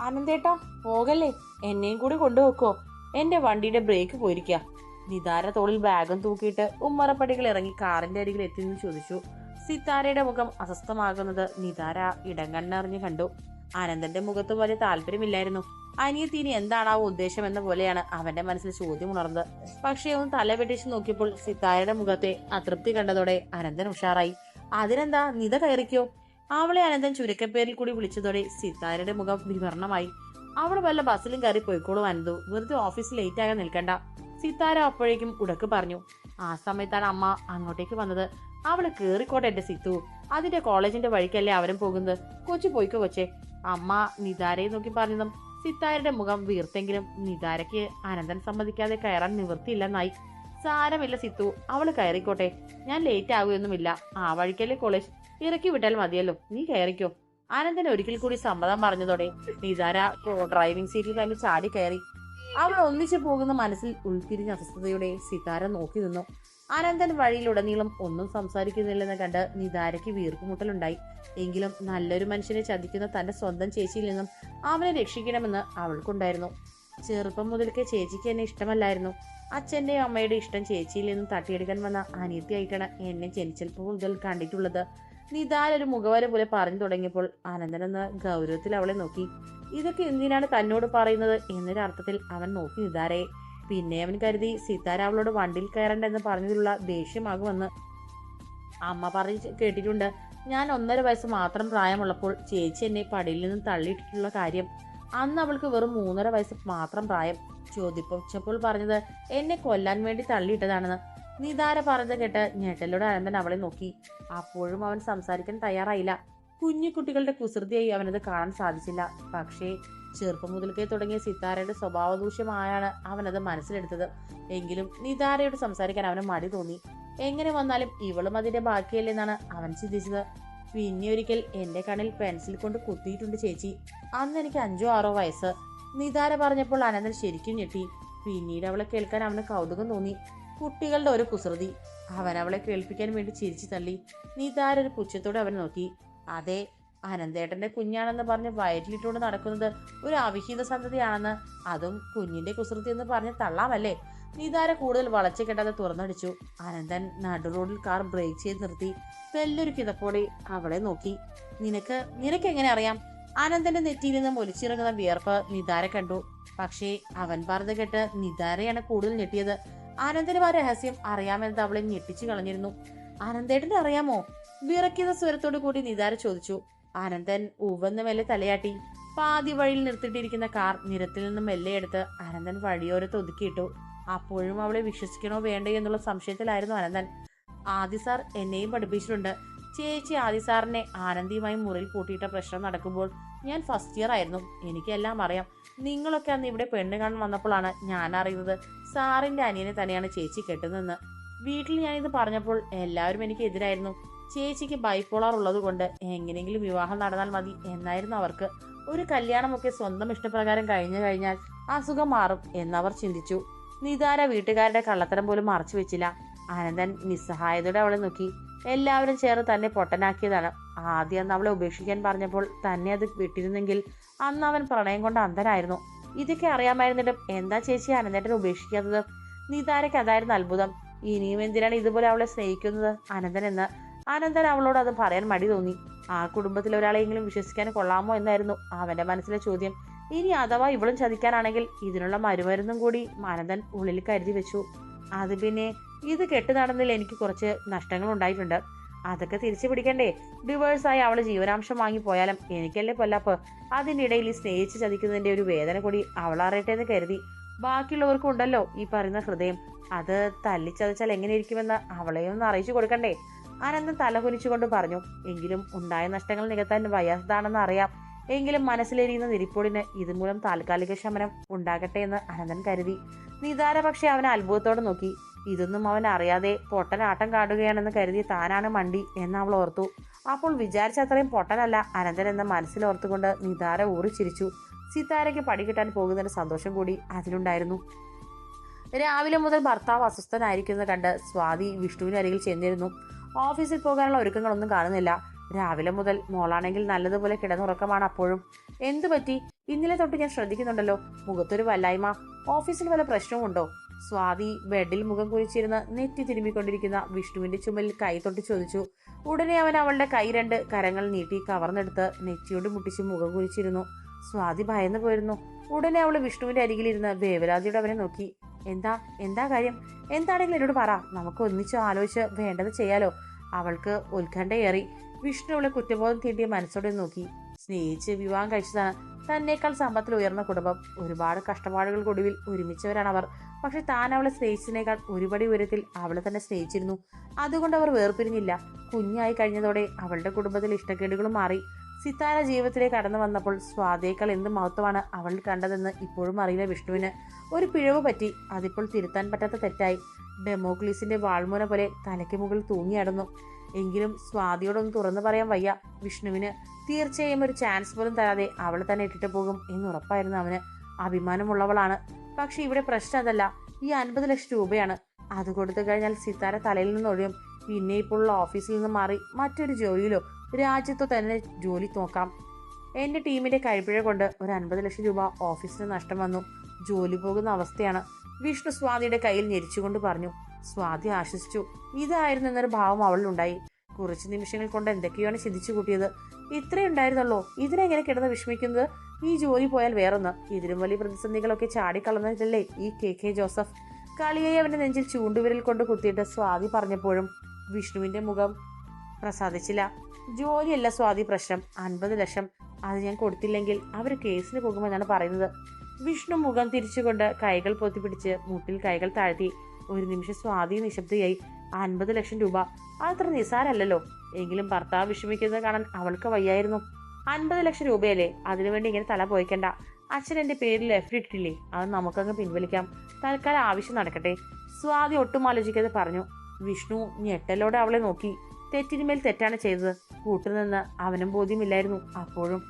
അനന്തേട്ടാ പോകല്ലേ? എന്നെയും കൂടി കൊണ്ടുവെക്കോ എന്റെ വണ്ടിയുടെ ബ്രേക്ക് പോയിരിക്കുക നിതാര തോളിൽ ബാഗും തൂക്കിയിട്ട് ഉമ്മറപ്പടികൾ ഇറങ്ങി കാറിന്റെ അരികിൽ എത്തി നിന്ന് ചോദിച്ചു. സിത്താരയുടെ മുഖം അസ്വസ്ഥമാകുന്നത് നിതാര ഇടം കണ്ണറിഞ്ഞ് കണ്ടു. ആനന്ദന്റെ മുഖത്ത് വലിയ താല്പര്യമില്ലായിരുന്നു. അനിയത്തിന് എന്താണാവോ ഉദ്ദേശം എന്ന പോലെയാണ് അവന്റെ മനസ്സിൽ ചോദ്യം ഉണർന്നത്. പക്ഷേ ഒന്ന് തല വെട്ടിച്ച് നോക്കിയപ്പോൾ സിത്താരയുടെ മുഖത്തെ അതൃപ്തി കണ്ടതോടെ അനന്തൻ ഉഷാറായി. അതിനെന്താ നിത കയറിക്കോ? അവളെ അനന്തൻ ചുരുക്കപ്പേരിൽ കൂടി വിളിച്ചതോടെ സിത്താരയുടെ മുഖം വിവരണമായി. അവൾ വല്ല ബസ്സിലും കയറി പോയിക്കോളൂ അനന്തു. വെറുതെ ഓഫീസിൽ ലേറ്റ് ആകാൻ നിൽക്കണ്ട. സിത്താര അപ്പോഴേക്കും ഉടക്ക് പറഞ്ഞു ആ സമയത്താണ് അമ്മ അങ്ങോട്ടേക്ക് വന്നത്. അവൾ കേറിക്കോട്ടെ എന്റെ സിത്തു. അതിന്റെ കോളേജിന്റെ വഴിക്കല്ലേ അവരും പോകുന്നത്. കൊച്ചു പോയിക്കോ കൊച്ചെ. അമ്മ നിതാരയെ നോക്കി പറഞ്ഞതും സിത്താരയുടെ മുഖം വീർത്തെങ്കിലും നിതാരയ്ക്ക് അനന്തൻ സമ്മതിക്കാതെ കയറാൻ നിവൃത്തിയില്ലെന്നായി. സാരമില്ല സിത്തു അവൾ കയറിക്കോട്ടെ. ഞാൻ ലേറ്റ് ആകുകയൊന്നുമില്ല ആ വഴിക്കല്ലേ കോളേജ് ഇറക്കി വിട്ടാൽ മതിയല്ലോ. നീ കയറിക്കോ. ആനന്ദൻ ഒരിക്കൽ കൂടി സമ്മതം പറഞ്ഞതോടെ നിതാര ഡ്രൈവിംഗ് സീറ്റിൽ തന്നെ ചാടി കയറി. അവൾ ഒന്നിച്ചു പോകുന്ന മനസ്സിൽ ഉൾത്തിരിഞ്ഞ അസ്വസ്ഥതയോടെ സിതാര നോക്കി നിന്നു. ആനന്ദൻ വഴിയിലുടനീളം ഒന്നും സംസാരിക്കുന്നില്ലെന്ന് കണ്ട് നിതാരയ്ക്ക് വീർപ്പുമുട്ടലുണ്ടായി. എങ്കിലും നല്ലൊരു മനുഷ്യനെ ചതിക്കുന്ന തന്റെ സ്വന്തം ചേച്ചിയിൽ നിന്നും അവനെ രക്ഷിക്കണമെന്ന് അവൾക്കുണ്ടായിരുന്നു. ചെറുപ്പം മുതൽക്കേ ചേച്ചിക്ക് എന്നെ ഇഷ്ടമല്ലായിരുന്നു. അച്ഛന്റെയും അമ്മയുടെ ഇഷ്ടം ചേച്ചിയിൽ നിന്നും തട്ടിയെടുക്കാൻ വന്ന അനിയത്തിയായിട്ടാണ് എന്നെ ജനിച്ചപ്പോൾ മുതൽ കണ്ടിട്ടുള്ളത്. നിതാര ഒരു മുഖവര പോലെ പറഞ്ഞു തുടങ്ങിയപ്പോൾ അനന്തൻ എന്ന ഗൗരവത്തിൽ അവളെ നോക്കി. ഇതൊക്കെ എന്തിനാണ് തന്നോട് പറയുന്നത്? എന്നൊരു അർത്ഥത്തിൽ അവൻ നോക്കി നിതാരയെ പിന്നെ അവൻ കരുതി സീതാര അവളോട് വണ്ടിയിൽ കയറണ്ടെന്ന് പറഞ്ഞതിലുള്ള ദേഷ്യമാകുമെന്ന് അമ്മ പറഞ്ഞ് കേട്ടിട്ടുണ്ട്. ഞാൻ ഒന്നര വയസ്സ് മാത്രം പ്രായമുള്ളപ്പോൾ ചേച്ചി എന്നെ പടിയിൽ നിന്നും തള്ളിയിട്ടിട്ടുള്ള കാര്യം. അന്ന് അവൾക്ക് വെറും മൂന്നര വയസ്സ് മാത്രം പ്രായം. ചോദിപ്പച്ചപ്പോൾ പറഞ്ഞത് എന്നെ കൊല്ലാൻ വേണ്ടി തള്ളിയിട്ടതാണെന്ന്. നിതാര പറഞ്ഞ കേട്ട്? ഞെട്ടലോട് അനന്തൻ അവളെ നോക്കി. അപ്പോഴും അവൻ സംസാരിക്കാൻ തയ്യാറായില്ല. കുഞ്ഞു കുട്ടികളുടെ കുസൃതിയായി അവനത് കാണാൻ സാധിച്ചില്ല. പക്ഷേ ചെറുപ്പം മുതൽക്കേ തുടങ്ങിയ സിത്താരയുടെ സ്വഭാവ ദൂഷ്യമായാണ് അവനത് മനസ്സിലെടുത്തത്. എങ്കിലും നിതാരയോട് സംസാരിക്കാൻ അവന് മടി തോന്നി. എങ്ങനെ വന്നാലും ഇവളും അതിന്റെ ബാക്കിയല്ലെന്നാണ് അവൻ ചിന്തിച്ചത്. പിന്നെ ഒരിക്കൽ എന്റെ കണ്ണിൽ പെൻസിൽ കൊണ്ട് കുത്തിയിട്ടുണ്ട് ചേച്ചി. അന്ന് എനിക്ക് അഞ്ചോ ആറോ വയസ്സ്. നിതാര പറഞ്ഞപ്പോൾ അനന്തൻ ശരിക്കും ഞെട്ടി. പിന്നീട് അവളെ കേൾക്കാൻ അവന് കൗതുകം തോന്നി. കുട്ടികളുടെ ഒരു കുസൃതി. അവൻ അവളെ കേൾപ്പിക്കാൻ വേണ്ടി ചിരിച്ചു തള്ളി. നിതാര ഒരു പുച്ഛത്തോടെ അവൻ നോക്കി. അതെ അനന്തേട്ടന്റെ കുഞ്ഞാണെന്ന് പറഞ്ഞ് വയറ്റിലിട്ടുകൊണ്ട് നടക്കുന്നത് ഒരു അവിഹിത സന്തതിയാണെന്ന് അതും കുഞ്ഞിന്റെ കുസൃതി എന്ന് പറഞ്ഞ് തള്ളാമല്ലേ? നീതാര കൂടുതൽ വളച്ചു കെട്ടാതെ തുറന്നടിച്ചു. അനന്തൻ നടു റോഡിൽ കാർ ബ്രേക്ക് ചെയ്ത് നിർത്തി. വലിയൊരു കിതപ്പോടെ അവളെ നോക്കി. നിനക്ക് നിനക്ക് എങ്ങനെ അറിയാം? അനന്തന്റെ നെറ്റിയിൽ നിന്നും ഒലിച്ചിറങ്ങുന്ന വിയർപ്പ് നിതാര കണ്ടു. പക്ഷേ അവൻ പറഞ്ഞത് കേട്ട് നിതാരയാണ് കൂടുതൽ ഞെട്ടിയത്. അനന്തനും ആ രഹസ്യം അറിയാമെന്നത് അവളെ ഞെട്ടിച്ചു കളഞ്ഞിരുന്നു. ആനന്ദേട്ടൻ അറിയാമോ? വിറക്കിയ സ്വരത്തോടു കൂടി നിതാര ചോദിച്ചു. ആനന്ദൻ ഉവന്ന് മെല്ലെ തലയാട്ടി. പാതി വഴിയിൽ നിർത്തിയിട്ടിരിക്കുന്ന കാർ നിരത്തിൽ നിന്നും മെല്ലെ എടുത്ത് ആനന്ദൻ വഴിയോരത്ത് ഒതുക്കിയിട്ടു. അപ്പോഴും അവളെ വിശ്വസിക്കണോ വേണ്ടേ എന്നുള്ള സംശയത്തിലായിരുന്നു ആനന്ദൻ. ആദി സാർ എന്നെയും പഠിപ്പിച്ചിട്ടുണ്ട്. ചേച്ചി ആദി സാറിനെ ആനന്ദിയുമായി മുറിയിൽ പൂട്ടിയിട്ട പ്രശ്നം നടക്കുമ്പോൾ ഞാൻ ഫസ്റ്റ് ഇയർ ആയിരുന്നു. എനിക്കെല്ലാം അറിയാം. നിങ്ങളൊക്കെ അന്ന് ഇവിടെ പെണ്ണ് കാണാൻ വന്നപ്പോഴാണ് ഞാൻ അറിയുന്നത്. സാറിന്റെ അനിയനെ തന്നെയാണ് ചേച്ചി കെട്ടുന്നതെന്ന്. വീട്ടിൽ ഞാനിത് പറഞ്ഞപ്പോൾ എല്ലാവരും എനിക്ക് എതിരായിരുന്നു. ചേച്ചിക്ക് ബൈപ്പോളാർ ഉള്ളത് കൊണ്ട് എങ്ങനെയെങ്കിലും വിവാഹം നടന്നാൽ മതി എന്നായിരുന്നു അവർക്ക്. ഒരു കല്യാണമൊക്കെ സ്വന്തം ഇഷ്ടപ്രകാരം കഴിഞ്ഞു കഴിഞ്ഞാൽ അസുഖം മാറും എന്നവർ ചിന്തിച്ചു. നിതാര വീട്ടുകാരുടെ കള്ളത്തരം പോലും മറച്ചു വെച്ചില്ല. അനന്തൻ നിസ്സഹായതയോടെ അവളെ നോക്കി. എല്ലാവരും ചേർന്ന് തന്നെ പൊട്ടനാക്കിയതാണ്. ആദ്യം അവളെ ഉപേക്ഷിക്കാൻ പറഞ്ഞപ്പോൾ തന്നെ അത് വിട്ടിരുന്നെങ്കിൽ അന്ന് അവൻ പ്രണയം കൊണ്ട് അന്ധനായിരുന്നു. ഇതൊക്കെ അറിയാമായിരുന്നിട്ടും എന്താ ചേച്ചി അനന്തേട്ടനെ ഉപേക്ഷിക്കാത്തത്? നിതാരയ്ക്ക് അതായിരുന്നു അത്ഭുതം. ഇനിയും എന്തിനാണ് ഇതുപോലെ അവളെ സ്നേഹിക്കുന്നത്? അനന്തൻ എന്ന് അനന്തൻ അവളോട് അത് പറയാൻ മടി തോന്നി. ആ കുടുംബത്തിൽ ഒരാളെയെങ്കിലും വിശ്വസിക്കാൻ കൊള്ളാമോ എന്നായിരുന്നു അവന്റെ മനസ്സിലെ ചോദ്യം. ഇനി അഥവാ ഇവളും ചതിക്കാനാണെങ്കിൽ ഇതിനുള്ള മരുമരുന്നും കൂടി അനന്തൻ ഉള്ളിൽ കരുതി വെച്ചു. അത് പിന്നെ ഇത് കെട്ട് നടന്നതിൽ എനിക്ക് കുറച്ച് നഷ്ടങ്ങൾ ഉണ്ടായിട്ടുണ്ട്. അതൊക്കെ തിരിച്ചു പിടിക്കണ്ടേ? ഡിവേഴ്സായി അവൾ ജീവനാംശം വാങ്ങി പോയാലും എനിക്കല്ലേ പൊല്ലാപ്പ്? അതിനിടയിൽ ഈ സ്നേഹിച്ച് ചതിക്കുന്നതിന്റെ ഒരു വേദന കൂടി അവളറിയട്ടെ എന്ന് കരുതി. ബാക്കിയുള്ളവർക്കും ഉണ്ടല്ലോ ഈ പറയുന്ന ഹൃദയം. അത് തല്ലിച്ചതച്ചാൽ എങ്ങനെ ഇരിക്കുമെന്ന് അവളെയും ഒന്ന് അറിയിച്ചു കൊടുക്കണ്ടേ? അനന്തം തലകുനിച്ചുകൊണ്ട് പറഞ്ഞു എങ്കിലും ഉണ്ടായ നഷ്ടങ്ങൾ നികത്താൻ വയ്യാത്തതാണെന്ന് അറിയാം. എങ്കിലും മനസ്സിലെരിയുന്ന നിരിപ്പോടിന് ഇതുമൂലം താൽക്കാലിക ശമനം ഉണ്ടാകട്ടെ എന്ന് അനന്തൻ കരുതി. നിതാര പക്ഷെ അവനെ അത്ഭുതത്തോടെ നോക്കി. ഇതൊന്നും അവൻ അറിയാതെ പൊട്ടനാട്ടം കാടുകയാണെന്ന് കരുതി താനാണ് മണ്ടി എന്ന് അവൾ ഓർത്തു. അപ്പോൾ വിചാരിച്ച അത്രയും പൊട്ടനല്ല അനന്തൻ എന്ന മനസ്സിൽ മനസ്സിലോർത്തുകൊണ്ട് നിതാര ഊറിച്ചിരിച്ചു സിതാരയ്ക്ക് പടി കിട്ടാൻ പോകുന്നതിന്റെ സന്തോഷം കൂടി അതിലുണ്ടായിരുന്നു. രാവിലെ മുതൽ ഭർത്താവ് അസ്വസ്ഥനായിരിക്കുന്നത് കണ്ട് സ്വാതി വിഷ്ണുവിന് അരികിൽ ചെന്നിരുന്നു. ഓഫീസിൽ പോകാനുള്ള ഒരുക്കങ്ങളൊന്നും കാണുന്നില്ല. രാവിലെ മുതൽ മോളാണെങ്കിൽ നല്ലതുപോലെ കിടന്നുറക്കമാണ് അപ്പോഴും. എന്തു പറ്റി ഇന്നലെ തൊട്ട് ഞാൻ ശ്രദ്ധിക്കുന്നുണ്ടല്ലോ. മുഖത്തൊരു വല്ലായ്മ. ഓഫീസിൽ വല്ല പ്രശ്നവുമുണ്ടോ? സ്വാതി ബെഡിൽ മുഖം കുഴിച്ചിരുന്ന് നെറ്റി തിരുമ്മിക്കൊണ്ടിരിക്കുന്ന വിഷ്ണുവിന്റെ ചുമലിൽ കൈ തൊട്ട് ചോദിച്ചു. ഉടനെ അവൻ അവളുടെ കൈ രണ്ട് കരങ്ങൾ നീട്ടി കവർന്നെടുത്ത് നെറ്റിയോട് മുട്ടിച്ച് മുഖം കുറിച്ചിരുന്നു സ്വാതി ഭയന്നു പോയിരുന്നു. ഉടനെ അവൾ വിഷ്ണുവിന്റെ അരികിലിരുന്ന് ദേവരാജിയുടെ അവനെ നോക്കി. എന്താ? എന്താ കാര്യം? എന്താണെങ്കിലും എന്നോട് പറ. നമുക്ക് ഒന്നിച്ച് ആലോചിച്ച് വേണ്ടത് ചെയ്യാലോ. അവൾക്ക് ഉത്കണ്ഠയേറി വിഷ്ണു അവളെ കുറ്റബോധം തീണ്ടിയ മനസ്സോടെ നോക്കി. സ്നേഹിച്ച് വിവാഹം കഴിച്ചതാണ്. തന്നേക്കാൾ സമ്പത്തിൽ ഉയർന്ന കുടുംബം. ഒരുപാട് കഷ്ടപ്പാടുകൾക്കൊടുവിൽ ഒരുമിച്ചവരാണ് അവർ പക്ഷെ താൻ അവളെ സ്നേഹിച്ചതിനേക്കാൾ ഒരുപടി ഉയരത്തിൽ അവളെ തന്നെ സ്നേഹിച്ചിരുന്നു. അതുകൊണ്ട് അവർ വേർപിരിഞ്ഞില്ല. കുഞ്ഞായി കഴിഞ്ഞതോടെ അവളുടെ കുടുംബത്തിൽ ഇഷ്ടക്കേടുകളും മാറി. സിത്താര ജീവിതത്തിലേക്ക് കടന്നു വന്നപ്പോൾ സ്വാതേക്കാൾ എന്ത് മഹത്വമാണ് അവൾ കണ്ടതെന്ന് ഇപ്പോഴും അറിയില്ല വിഷ്ണുവിന്. ഒരു പിഴവ് പറ്റി അതിപ്പോൾ തിരുത്താൻ പറ്റാത്ത തെറ്റായി. ഡെമോക്ലീസിന്റെ വാൾമുന പോലെ തലയ്ക്ക് മുകളിൽ തൂങ്ങിയടന്നു എങ്കിലും സ്വാതിയോടൊന്ന് തുറന്നു പറയാൻ വയ്യ വിഷ്ണുവിന്. തീർച്ചയായും ഒരു ചാൻസ് പോലും തരാതെ അവളെ തന്നെ ഇട്ടിട്ട് പോകും എന്നുറപ്പായിരുന്നു അവന്. അഭിമാനമുള്ളവളാണ്. പക്ഷെ ഇവിടെ പ്രശ്നം അതല്ല. ഈ അൻപത് ലക്ഷം രൂപയാണ്. അത് കൊടുത്തു കഴിഞ്ഞാൽ സിത്താര തലയിൽ നിന്ന് ഒഴിയും. പിന്നെ ഇപ്പോൾ ഉള്ള ഓഫീസിൽ നിന്ന് മാറി മറ്റൊരു ജോലിയിലോ രാജ്യത്തോ തന്നെ ജോലി നോക്കാം. എന്റെ ടീമിന്റെ കഴിപ്പിഴ കൊണ്ട് ഒരു അൻപത് ലക്ഷം രൂപ ഓഫീസിന് നഷ്ടം വന്നു. ജോലി പോകുന്ന അവസ്ഥയാണ്. വിഷ്ണു സ്വാതിയുടെ കയ്യിൽ ഞെരിച്ചുകൊണ്ട് പറഞ്ഞു. സ്വാതി ആശ്വസിച്ചു. ഇതായിരുന്നു എന്നൊരു ഭാവം അവളിലുണ്ടായി. കുറച്ച് നിമിഷങ്ങൾ കൊണ്ട് എന്തൊക്കെയാണ് ചിന്തിച്ചു കൂട്ടിയത്. ഇത്രേ ഉണ്ടായിരുന്നല്ലോ ഇതിനെങ്ങനെ കിടന്ന് വിഷമിക്കുന്നത്? ഈ ജോലി പോയാൽ വേറൊന്ന്. ഇതിലും വലിയ പ്രതിസന്ധികളൊക്കെ ചാടിക്കളഞ്ഞിട്ടല്ലേ ഈ കെ കെ ജോസഫ്? കളിയായി അവന്റെ നെഞ്ചിൽ ചൂണ്ടുവിരൽ കൊണ്ട് കുത്തിയിട്ട് സ്വാതി പറഞ്ഞപ്പോഴും വിഷ്ണുവിന്റെ മുഖം പ്രസാദിച്ചില്ല. ജോലിയല്ല സ്വാതി പ്രശ്നം. അൻപത് ലക്ഷം. അത് ഞാൻ കൊടുത്തില്ലെങ്കിൽ അവർ കേസിന് പോകുമെന്നാണ് പറയുന്നത്. വിഷ്ണു മുഖം തിരിച്ചുകൊണ്ട് കൈകൾ പൊത്തിപ്പിടിച്ച് മുട്ടിൽ കൈകൾ താഴ്ത്തി. ഒരു നിമിഷം സ്വാതി നിശബ്ദയായി. അൻപത് ലക്ഷം രൂപ. അതത്ര നിസാരല്ലല്ലോ. എങ്കിലും ഭർത്താവ് വിഷമിക്കുന്നത് കാണാൻ അവൾക്ക് വയ്യായിരുന്നു. അൻപത് ലക്ഷം രൂപയല്ലേ? അതിനുവേണ്ടി ഇങ്ങനെ തല പോയിക്കണ്ട. അച്ഛൻ എന്റെ പേരിൽ എഫ് ഇട്ടില്ലേ അത് നമുക്കങ്ങ് പിൻവലിക്കാം. തൽക്കാലം ആവശ്യം നടക്കട്ടെ. സ്വാതി ഒട്ടും ആലോചിക്കാതെ പറഞ്ഞു വിഷ്ണു ഞെട്ടലോടെ അവളെ നോക്കി. തെറ്റിനുമേൽ തെറ്റാണ് ചെയ്തത്. കൂട്ടുനിന്ന് അവനും ബോധ്യമില്ലായിരുന്നു അപ്പോഴും.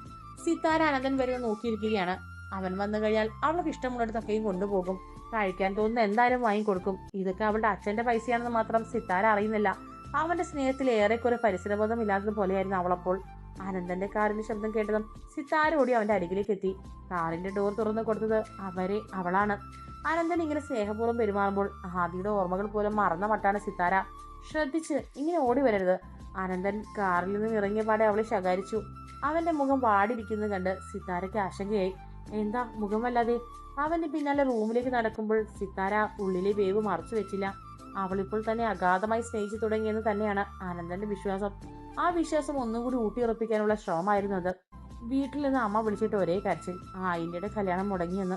സിത്താര അനന്തൻ വരുന്ന നോക്കിയിരിക്കുകയാണ്. അവൻ വന്നു കഴിഞ്ഞാൽ അവൾക്ക് ഇഷ്ടമുള്ളിടത്തൊക്കെയും കൊണ്ടുപോകും. കഴിക്കാൻ തോന്നുന്ന എന്തായാലും വാങ്ങിക്കൊടുക്കും. ഇതൊക്കെ അവളുടെ അച്ഛന്റെ പൈസയാണെന്ന് മാത്രം സിത്താര അറിയുന്നില്ല. അവന്റെ സ്നേഹത്തിൽ ഏറെക്കുറെ പരിസരബോധം ഇല്ലാത്തത് പോലെയായിരുന്നു അവളപ്പോൾ. അനന്തന്റെ കാറിന്റെ ശബ്ദം കേട്ടതും സിത്താര ഓടി അവന്റെ അരികിലേക്ക് എത്തി. കാറിന്റെ ഡോർ തുറന്നു കൊടുത്തത് അവരെ അവളാണ്. അനന്തൻ ഇങ്ങനെ സ്നേഹപൂർവം പെരുമാറുമ്പോൾ ആദിയുടെ ഓർമ്മകൾ പോലും മറന്ന മട്ടാണ് സിത്താര. ശ്രദ്ധിച്ച് ഇങ്ങനെ ഓടി വരരുത്. അനന്തൻ കാറിൽ നിന്ന് ഇറങ്ങിയ പാടെ അവളെ ശകാരിച്ചു. അവന്റെ മുഖം വാടിയിരിക്കുന്നത് കണ്ട് സിത്താരയ്ക്ക് ആശങ്കയായി. എന്താ മുഖം വല്ലാതെ? അവന്റെ പിന്നാലെ റൂമിലേക്ക് നടക്കുമ്പോൾ സിത്താര ഉള്ളിലെ വേവ് മറച്ചു വെച്ചില്ല. അവളിപ്പോൾ തന്നെ അഗാധമായി സ്നേഹിച്ചു തുടങ്ങിയെന്ന് തന്നെയാണ് ആനന്ദന്റെ വിശ്വാസം. ആ വിശ്വാസം ഒന്നും കൂടി ഊട്ടിയുറപ്പിക്കാനുള്ള ശ്രമമായിരുന്നു അത്. വീട്ടിൽ നിന്ന് അമ്മ വിളിച്ചിട്ട് ഒരേ കരച്ചിൽ. ആ അയിന്റെ കല്യാണം മുടങ്ങിയെന്ന്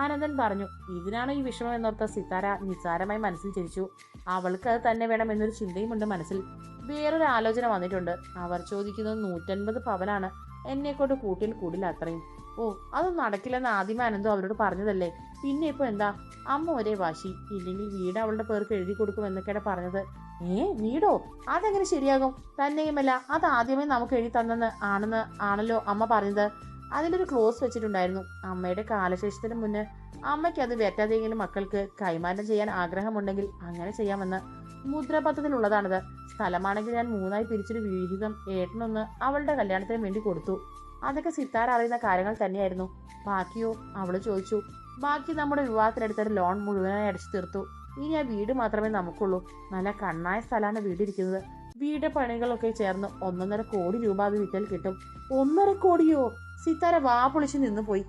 ആനന്ദൻ പറഞ്ഞു. ഇതിനാണോ ഈ വിഷമം? എന്നോർത്ത സിത്താര നിസ്സാരമായി മനസ്സിൽ ചിരിച്ചു. അവൾക്ക് അത് തന്നെ വേണം എന്നൊരു ചിന്തയുമുണ്ട് മനസ്സിൽ. വേറൊരു ആലോചന വന്നിട്ടുണ്ട്. അവർ ചോദിക്കുന്നത് നൂറ്റൻപത് പവനാണ്. എന്നെക്കൊണ്ട് കൂട്ടിൽ കൂടില്ല അത്രയും. ഓ അതൊന്നും നടക്കില്ലെന്ന് ആദ്യമേ ആനന്ദോ അവരോട് പറഞ്ഞതല്ലേ? പിന്നെ ഇപ്പൊ എന്താ? അമ്മ ഒരേ വാശി. ഇല്ലെങ്കിൽ വീട് അവളുടെ പേർക്ക് എഴുതി കൊടുക്കും എന്നൊക്കെയാണ് പറഞ്ഞത്. ഏ നീടോ? അതെങ്ങനെ ശരിയാകും? തന്നെയുമല്ല അത് ആദ്യമേ നമുക്ക് എഴുതി തന്നെന്ന് ആണെന്ന് ആണല്ലോ അമ്മ പറഞ്ഞത്. അതിലൊരു ക്ലോസ് വെച്ചിട്ടുണ്ടായിരുന്നു. അമ്മയുടെ കാലശേഷത്തിന് മുന്നേ അമ്മയ്ക്ക് അത് വെറ്റാതെങ്കിലും മക്കൾക്ക് കൈമാറ്റം ചെയ്യാൻ ആഗ്രഹമുണ്ടെങ്കിൽ അങ്ങനെ ചെയ്യാമെന്ന് മുദ്രാപത്രത്തിലുള്ളതാണത്. സ്ഥലമാണെങ്കിൽ ഞാൻ മൂന്നായി പിരിച്ചൊരു വിഹിതം ഏട്ടനൊന്ന് അവളുടെ കല്യാണത്തിന് വേണ്ടി കൊടുത്തു. അതൊക്കെ സിത്താര അറിയുന്ന കാര്യങ്ങൾ തന്നെയായിരുന്നു. ബാക്കിയോ? അവൾ ചോദിച്ചു. ബാക്കി നമ്മുടെ വിവാഹത്തിനെടുത്തൊരു ലോൺ മുഴുവനായി അടിച്ചു തീർത്തു. ഇനി ആ വീട് മാത്രമേ നമുക്കുള്ളൂ. നല്ല കണ്ണായ സ്ഥലമാണ് വീടിരിക്കുന്നത്. വീട് പണികളൊക്കെ ചേർന്ന് ഒന്നൊന്നര കോടി രൂപ അത് വിറ്റാൽ കിട്ടും. ഒന്നര കോടിയോ? സിത്താര വാ പൊളിച്ച് നിന്നു പോയി.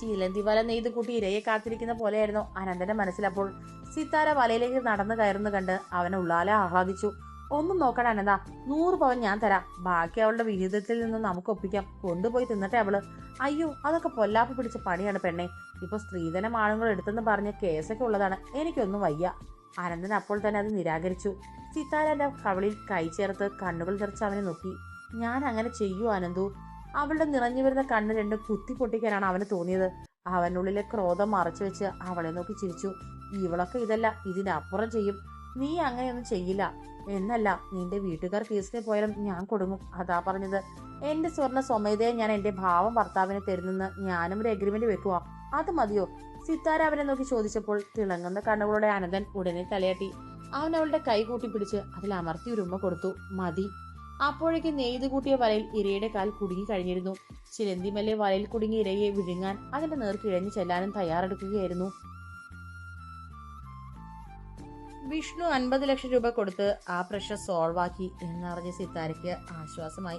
ചീലന്തി വല നെയ്ത് കൂട്ടി ഇരയെ കാത്തിരിക്കുന്ന പോലെയായിരുന്നു അനന്തന്റെ മനസ്സിലപ്പോൾ സിത്താര വലയിലേക്ക് നടന്നു കയറുന്നു കണ്ട് അവനെ ഉള്ളാലെ ആഹ്ലാദിച്ചു. ഒന്നും നോക്കണ അനന്ത നൂറ് പവൻ ഞാൻ തരാം. ബാക്കി അവളുടെ വിഹിതത്തിൽ നിന്ന് നമുക്ക് ഒപ്പിക്കാം. കൊണ്ടുപോയി തിന്നട്ടെ അവൾ. അയ്യോ അതൊക്കെ പൊല്ലാപ്പ് പിടിച്ച പണിയാണ് പെണ്ണെ. ഇപ്പൊ സ്ത്രീധനം ആണുങ്ങൾ എടുത്തെന്ന് പറഞ്ഞ കേസൊക്കെ ഉള്ളതാണ്. എനിക്കൊന്നും വയ്യ. അനന്തൻ അപ്പോൾ തന്നെ അത് നിരാകരിച്ചു. സിത്താരന്റെ കവളിൽ കൈ ചേർത്ത് കണ്ണുകൾ നിറച്ച് അവനെ നോക്കി. ഞാൻ അങ്ങനെ ചെയ്യൂ ആനന്ദു അവളുടെ നിറഞ്ഞു വരുന്ന കണ്ണ് രണ്ട് കുത്തി പൊട്ടിക്കാനാണ് അവന് തോന്നിയത്. അവനുള്ളിലെ ക്രോധം മറച്ചു വെച്ച് അവളെ നോക്കി ചിരിച്ചു. ഇവളൊക്കെ ഇതല്ല ഇതിനപ്പുറം ചെയ്യും. നീ അങ്ങനെയൊന്നും ചെയ്യില്ല. എന്നല്ല നിന്റെ വീട്ടുകാർ കേസിന് പോയാലും ഞാൻ കൊടുങ്ങും. അതാ പറഞ്ഞത്. എന്റെ സ്വർണ സ്വമേധയെ ഞാൻ എന്റെ ഭാവം ഭർത്താവിന് തരുന്നെന്ന് ഞാനും ഒരു എഗ്രിമെന്റ് വെക്കുക അത് മതിയോ? സിത്താര അവനെ നോക്കി ചോദിച്ചപ്പോൾ തിളങ്ങുന്ന കണ്ണുകളുടെ അനന്തൻ ഉടനെ തലയാട്ടി. അവൻ അവളുടെ കൈ കൂട്ടി പിടിച്ച് അതിൽ അമർത്തി ഒരു ഉമ്മ കൊടുത്തു. മതി. അപ്പോഴേക്ക് നെയ്ത് കൂട്ടിയ വലയിൽ ഇരയുടെ കാൽ കുടുങ്ങി കഴിഞ്ഞിരുന്നു. ചിലന്തിമല്ലെ വലയിൽ കുടുങ്ങി ഇരയെ വിഴുങ്ങാൻ അതിന്റെ നേർക്ക് ഇഴഞ്ഞു ചെല്ലാനും തയ്യാറെടുക്കുകയായിരുന്നു. വിഷ്ണു അൻപത് ലക്ഷം രൂപ കൊടുത്ത് ആ പ്രശ്നം സോൾവാക്കി എന്നറിഞ്ഞ സിത്താരയ്ക്ക് ആശ്വാസമായി.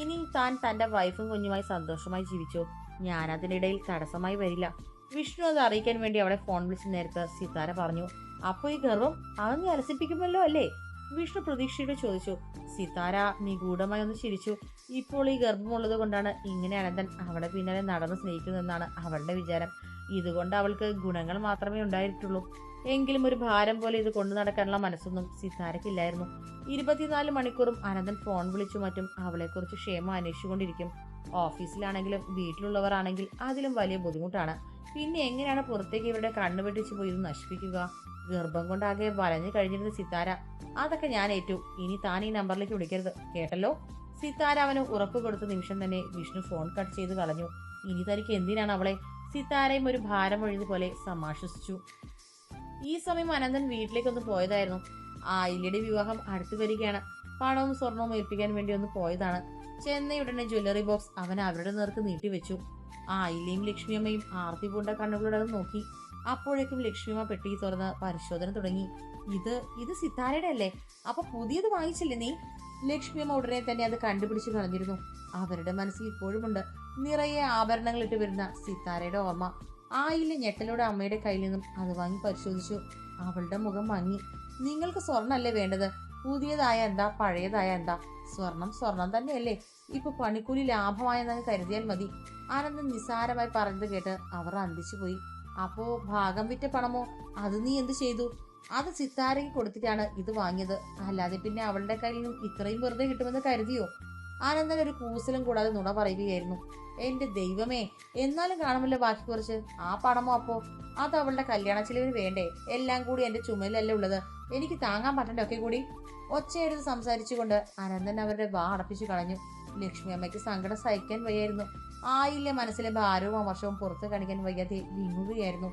ഇനി താൻ തന്റെ വൈഫും കുഞ്ഞുമായി സന്തോഷമായി ജീവിച്ചു? ഞാൻ അതിനിടയിൽ തടസ്സമായി വരില്ല. വിഷ്ണു അത് അറിയിക്കാൻ വേണ്ടി അവളെ ഫോൺ വിളിച്ച് നേരത്തെ സിതാര പറഞ്ഞു അപ്പോൾ ഈ ഗർവം അത് നീ അലസിപ്പിക്കുമല്ലോ അല്ലേ? വിഷ്ണു പ്രതീക്ഷയോട് ചോദിച്ചു. സിതാര നിഗൂഢമായി ഒന്ന് ചിരിച്ചു. ഇപ്പോൾ ഈ ഗർഭമുള്ളത് കൊണ്ടാണ് ഇങ്ങനെ അനന്തൻ അവളെ പിന്നാലെ നടന്ന് സ്നേഹിക്കുന്നതെന്നാണ് അവളുടെ വിചാരം. ഇതുകൊണ്ട് അവൾക്ക് ഗുണങ്ങൾ മാത്രമേ ഉണ്ടായിട്ടുള്ളൂ. എങ്കിലും ഒരു ഭാരം പോലെ ഇത് കൊണ്ടു നടക്കാനുള്ള മനസ്സൊന്നും സിതാരക്കില്ലായിരുന്നു ഇരുപത്തിനാല് മണിക്കൂറും അനന്തൻ ഫോൺ വിളിച്ചു മറ്റും അവളെക്കുറിച്ച് ക്ഷേമം അന്വേഷിച്ചുകൊണ്ടിരിക്കും. ഓഫീസിലാണെങ്കിലും വീട്ടിലുള്ളവർ ആണെങ്കിൽ അതിലും വലിയ ബുദ്ധിമുട്ടാണ്. പിന്നെ എങ്ങനെയാണ് പുറത്തേക്ക് ഇവരുടെ കണ്ണു വെട്ടിച്ച് പോയി ഇത് നശിപ്പിക്കുക? ഗർഭം കൊണ്ടാകെ വലഞ്ഞു കഴിഞ്ഞിരുന്ന സിതാര അതൊക്കെ ഞാൻ ഏറ്റു. ഇനി താൻ ഈ നമ്പറിലേക്ക് വിളിക്കരുത്. കേട്ടല്ലോ? സിതാര അവന് ഉറപ്പ് കൊടുത്ത നിമിഷം തന്നെ വിഷ്ണു ഫോൺ കട്ട് ചെയ്ത് കളഞ്ഞു. ഇനി തനിക്ക് എന്തിനാണ് അവളെ സിത്താരയും ഒരു ഭാരം ഒഴിഞ്ഞതുപോലെ സമാശ്വസിച്ചു. ഈ സമയം അനന്തൻ വീട്ടിലേക്കൊന്ന് പോയതായിരുന്നു. ആയിലിയുടെ വിവാഹം അടുത്തു വരികയാണ്. പണവും സ്വർണവും ഏൽപ്പിക്കാൻ വേണ്ടി ഒന്ന് പോയതാണ്. ചെന്നൈ ഉടനെ ജ്വല്ലറി ബോക്സ് അവൻ അവരുടെ നേർക്ക് നീട്ടിവെച്ചു. ആയിലയും ലക്ഷ്മിയമ്മയും ആർത്തി പൂണ്ട കണ്ണുകളോടെ നോക്കി. അപ്പോഴേക്കും ലക്ഷ്മിയമ്മ പെട്ടി തുറന്ന് പരിശോധന തുടങ്ങി. ഇത് ഇത് സിത്താരയുടെ അല്ലേ? അപ്പൊ പുതിയത് വാങ്ങിച്ചില്ലേ നീ? ലക്ഷ്മിയമ്മ ഉടനെ തന്നെ അത് കണ്ടുപിടിച്ച് കളഞ്ഞിരുന്നു. അവരുടെ മനസ്സിൽ ഇപ്പോഴുമുണ്ട്. നിറയെ ആഭരണങ്ങൾ ഇട്ട് വരുന്ന സിത്താരയുടെ ഓർമ്മ. ആയില്ല ഞെട്ടലോടെ അമ്മയുടെ കയ്യിൽ നിന്നും അത് വാങ്ങി പരിശോധിച്ചു. അവളുടെ മുഖം മങ്ങി. നിങ്ങൾക്ക് സ്വർണല്ലേ വേണ്ടത്? പുതിയതായ എന്താ പഴയതായ എന്താ? സ്വർണം സ്വർണം തന്നെയല്ലേ. ഇപ്പൊ പണിക്കൂലി ലാഭമായെന്നങ്ങ് കരുതിയാൽ മതി. ആനന്ദൻ നിസ്സാരമായി പറഞ്ഞത് കേട്ട് അവർ അന്തിച്ചു പോയി. അപ്പോ ഭാഗം വിറ്റ പണമോ? അത് നീ എന്ത് ചെയ്തു? അത് സിത്താരയ്ക്ക് കൊടുത്തിട്ടാണ് ഇത് വാങ്ങിയത്. അല്ലാതെ പിന്നെ അവളുടെ കയ്യിൽ നിന്നും ഇത്രയും വെറുതെ കിട്ടുമെന്ന് കരുതിയോ? ആനന്ദൻ ഒരു കൂസലും കൂടാതെ നുണ പറയുകയായിരുന്നു. എന്റെ ദൈവമേ എന്നാലും കാണുമല്ലോ ബാക്കി കുറച്ച്. ആ പണമോ അപ്പോ? അത് അവളുടെ കല്യാണ ചെലവിന് വേണ്ടേ? എല്ലാം കൂടി എന്റെ ചുമലല്ലേ ഉള്ളത്. എനിക്ക് താങ്ങാൻ പറ്റണ്ട ഒക്കെ കൂടി? ഒച്ചയെടുത്ത് സംസാരിച്ചുകൊണ്ട് അനന്തൻ അവരുടെ വാ അടപ്പിച്ചു കളഞ്ഞു. ലക്ഷ്മി അമ്മയ്ക്ക് സങ്കടം സഹിക്കാൻ വയ്യായിരുന്നു. ആയില്ല മനസ്സിലെ ഭാരവും അമർഷവും പുറത്ത് കാണിക്കാൻ വയ്യാതെ വിങ്ങുകയായിരുന്നു.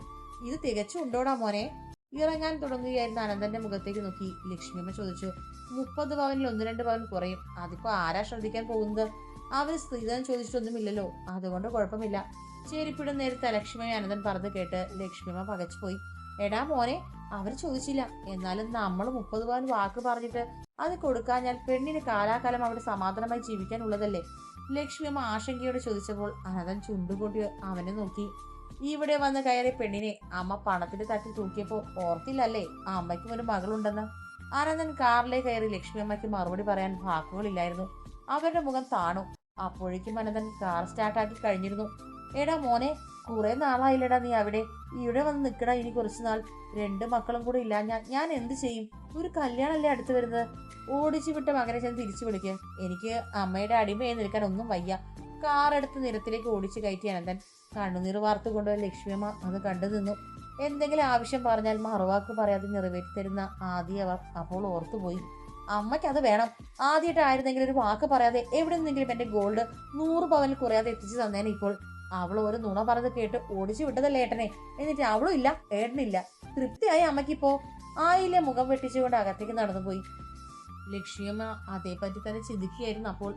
ഇത് തികച്ചും ഉണ്ടോടാ മോനെ? ഇറങ്ങാൻ തുടങ്ങുകയായിരുന്ന അനന്തന്റെ മുഖത്തേക്ക് നോക്കി ലക്ഷ്മിയമ്മ ചോദിച്ചു. മുപ്പത് പവനിൽ ഒന്ന് രണ്ട് പവൻ കുറയും. അതിപ്പോ ആരാ ശ്രദ്ധിക്കാൻ പോകുന്നത്? അവർ സ്ത്രീധനം ചോദിച്ചിട്ടൊന്നുമില്ലല്ലോ. അതുകൊണ്ട് കുഴപ്പമില്ല. ചേരിപ്പിടും നേരത്തെ ലക്ഷ്മി അനന്തൻ പറഞ്ഞു കേട്ട് ലക്ഷ്മിയമ്മ പകച്ചുപോയി എടാ മോനെ അവർ ചോദിച്ചില്ല. എന്നാലും നമ്മൾ മുപ്പത് പവൻ വാക്ക് പറഞ്ഞിട്ട് അത് കൊടുക്കാഞ്ഞാൽ പെണ്ണിന് കാലാകാലം അവിടെ സമാധാനമായി ജീവിക്കാനുള്ളതല്ലേ? ലക്ഷ്മിയമ്മ ആശങ്കയോടെ ചോദിച്ചപ്പോൾ അനന്തൻ ചുണ്ടുകൂട്ടി അവനെ നോക്കി. ഇവിടെ വന്ന് കയറി പെണ്ണിനെ അമ്മ പണത്തിന്റെ തട്ടിൽ തൂക്കിയപ്പോൾ ഓർത്തില്ലല്ലേ? അമ്മയ്ക്കും ഒരു മകളുണ്ടെന്ന്. അനന്തൻ കാറിലെ കയറി ലക്ഷ്മി അമ്മയ്ക്ക് മറുപടി പറയാൻ വാക്കുകളില്ലായിരുന്നു. അവരുടെ മുഖം താണു. അപ്പോഴേക്കും അനന്തൻ കാർ സ്റ്റാർട്ടാക്കി കഴിഞ്ഞിരുന്നു. എടാ മോനെ കുറെ നാളായില്ലടാ നീ അവിടെ. ഇവിടെ വന്ന് നിൽക്കടാ ഇനി കുറച്ച് നാൾ. രണ്ട് മക്കളും കൂടെ ഇല്ല. ഞാൻ ഞാൻ എന്ത് ചെയ്യും? ഒരു കല്യാണമല്ലേ അടുത്ത് വരുന്നത്? ഓടിച്ചു വിട്ട മകനെ ചെന്ന് തിരിച്ചു വിളിക്കുക എനിക്ക് അമ്മയുടെ അടിമയെ നിൽക്കാൻ ഒന്നും വയ്യ. കാർ എടുത്ത് നിരത്തിലേക്ക് ഓടിച്ചു കയറ്റി അനന്തൻ. കണ്ണുനീർ വാർത്തുകൊണ്ട് ലക്ഷ്മിയമ്മ അത് കണ്ടു നിന്നു. എന്തെങ്കിലും ആവശ്യം പറഞ്ഞാൽ മറുവാക്ക് പറയാതെ നിറവേറ്റി തരുന്ന ആദ്യ അവർ അപ്പോൾ ഓർത്തുപോയി. അമ്മയ്ക്ക് അത് വേണം. ആദ്യമായിട്ടായിരുന്നെങ്കിലും ഒരു വാക്ക് പറയാതെ എവിടെ നിന്നെങ്കിലും എന്റെ ഗോൾഡ് നൂറ് പവനിൽ കുറയാതെ എത്തിച്ചു തന്നേനെ ഇപ്പോൾ. അവൾ ഒരു നുണ പറഞ്ഞത് കേട്ട് ഓടിച്ചു വിട്ടതല്ലേ ഏട്ടനെ? എന്നിട്ട് അവളും ഇല്ല ഏട്ടനില്ല. തൃപ്തിയായി അമ്മയ്ക്കിപ്പോ ആയില്ലേ മുഖം വെട്ടിച്ചുകൊണ്ട് അകത്തേക്ക് നടന്നുപോയി. ലക്ഷ്മിയമ്മ അതേപറ്റി തന്നെ ചിന്തിക്കുകയായിരുന്നു അപ്പോൾ.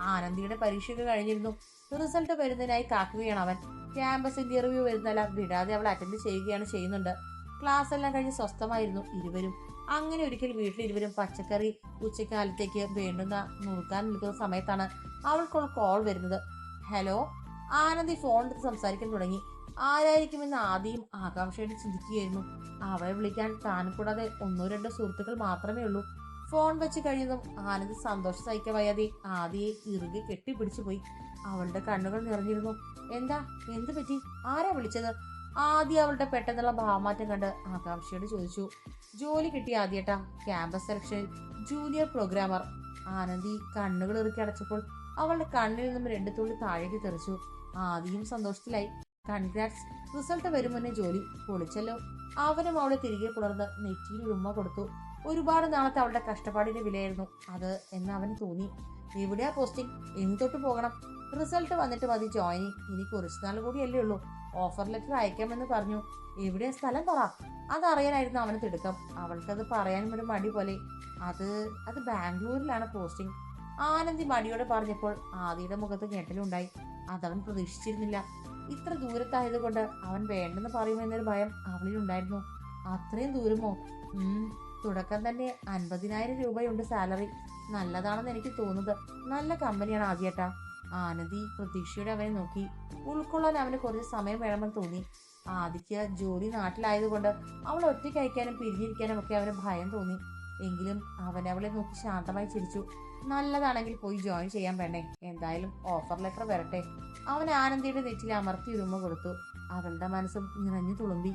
ആനന്ദിയുടെ പരീക്ഷയൊക്കെ കഴിഞ്ഞിരുന്നു. റിസൾട്ട് വരുന്നതിനായി കാക്കുകയാണ് അവൻ. ക്യാമ്പസ് ഇന്റർവ്യൂ വരുന്നല്ല വിടാതെ അവൾ അറ്റൻഡ് ചെയ്യുകയാണ് ചെയ്യുന്നുണ്ട്. ക്ലാസ് എല്ലാം കഴിഞ്ഞ് സ്വസ്ഥമായിരുന്നു ഇരുവരും. അങ്ങനെ ഒരിക്കൽ വീട്ടിൽ ഇരുവരും പച്ചക്കറി ഉച്ചക്കാലത്തേക്ക് വേണ്ടുന്ന നുറുക്കാൻ നിൽക്കുന്ന സമയത്താണ് അവൾക്കുള്ള കോൾ വരുന്നത്. ഹലോ ആനന്ദി എടുത്ത് സംസാരിക്കാൻ തുടങ്ങി. ആരായിരിക്കുമെന്ന് ആദ്യം ആകാംക്ഷയോടെ ചിന്തിക്കുകയായിരുന്നു. അവളെ വിളിക്കാൻ താൻ കൂടാതെ ഒന്നോ രണ്ടോ സുഹൃത്തുക്കൾ മാത്രമേ ഉള്ളൂ. ഫോൺ വെച്ച് കഴിയുന്നതും ആനന്ദ് സന്തോഷം സഹിക്കാൻ വയ്യാതെ ആദിയെ ഇറുകെ കെട്ടിപ്പിടിച്ചു പോയി അവളുടെ കണ്ണുകൾ നിറഞ്ഞിരുന്നു. എന്താ? എന്ത് പറ്റി? ആരാ വിളിച്ചത്? ആദ്യം അവളുടെ പെട്ടെന്നുള്ള ഭാവമാറ്റം കണ്ട് ആകാംക്ഷയോട് ചോദിച്ചു. ജോലി കിട്ടി ആദ്യേട്ടാ campus selection. Junior programmer. Anandi കണ്ണുകൾ ഇറുക്കി അടച്ചപ്പോൾ അവളുടെ കണ്ണിൽ നിന്നും രണ്ടു തുള്ളി താഴേക്ക് തെറിച്ചു. ആദ്യം സന്തോഷത്തിലായി. കൺഗ്രാറ്റ്സ് റിസൾട്ട് വരും മുന്നേ ജോലി. പൊളിച്ചല്ലോ. അവനും അവളെ തിരികെ പുലർന്ന് നെറ്റിയിൽ ഉമ്മ കൊടുത്തു. ഒരുപാട് നാളത്തെ അവളുടെ കഷ്ടപ്പാടിന്റെ വിലയായിരുന്നു. അത് എന്ന് അവന് തോന്നി. എവിടെയാ പോസ്റ്റിംഗ്? എന്ന് തൊട്ട് പോകണം. റിസൾട്ട് വന്നിട്ട് മതി ജോയിനിങ് ഇനി കുറച്ചു നാൾ കൂടിയല്ലേ ഉള്ളൂ. ഓഫർ ലെറ്റർ അയക്കാമെന്ന് പറഞ്ഞു. എവിടെയാ സ്ഥലം പറ അതറിയാനായിരുന്നു അവന് തിടുക്കം. അവൾക്കത് പറയാനും ഒരു മടി പോലെ. അത് അത് ബാംഗ്ലൂരിലാണ് പോസ്റ്റിംഗ്. ആനന്ദി മടിയോടെ പറഞ്ഞപ്പോൾ ആദിയുടെ മുഖത്ത് ഞെട്ടലുണ്ടായി അതവൻ പ്രതീക്ഷിച്ചിരുന്നില്ല. ഇത്ര ദൂരത്തായതുകൊണ്ട് അവൻ വേണ്ടെന്ന് പറയുമെന്നൊരു ഭയം അവളിലുണ്ടായിരുന്നു അത്രയും ദൂരമോ? തുടക്കം തന്നെ അൻപതിനായിരം രൂപയുണ്ട് സാലറി. നല്ലതാണെന്ന് എനിക്ക് തോന്നുന്നത്. നല്ല കമ്പനിയാണ് ആദ്യേട്ടാ. ആനന്ദി പ്രതീക്ഷയോടെ അവനെ നോക്കി. ഉൾക്കൊള്ളാൻ അവന് കുറച്ച് സമയം വേണമെന്ന് തോന്നി. ആദിക്ക് ജോലി നാട്ടിലായതുകൊണ്ട് അവൾ ഒറ്റയ്ക്ക് അയക്കാനും പിരിഞ്ഞിരിക്കാനും ഒക്കെ അവന് ഭയം തോന്നി. എങ്കിലും അവൻ അവളെ നോക്കി ശാന്തമായി ചിരിച്ചു. നല്ലതാണെങ്കിൽ പോയി ജോയിൻ ചെയ്യാൻ വേണ്ടേ എന്തായാലും ഓഫർ ലെറ്റർ വരട്ടെ. അവൻ ആനന്ദിയുടെ നെറ്റിൽ അമർത്തി ഉരുമ കൊടുത്തു. അവളുടെ മനസ്സും നിറഞ്ഞു തുളുമ്പി.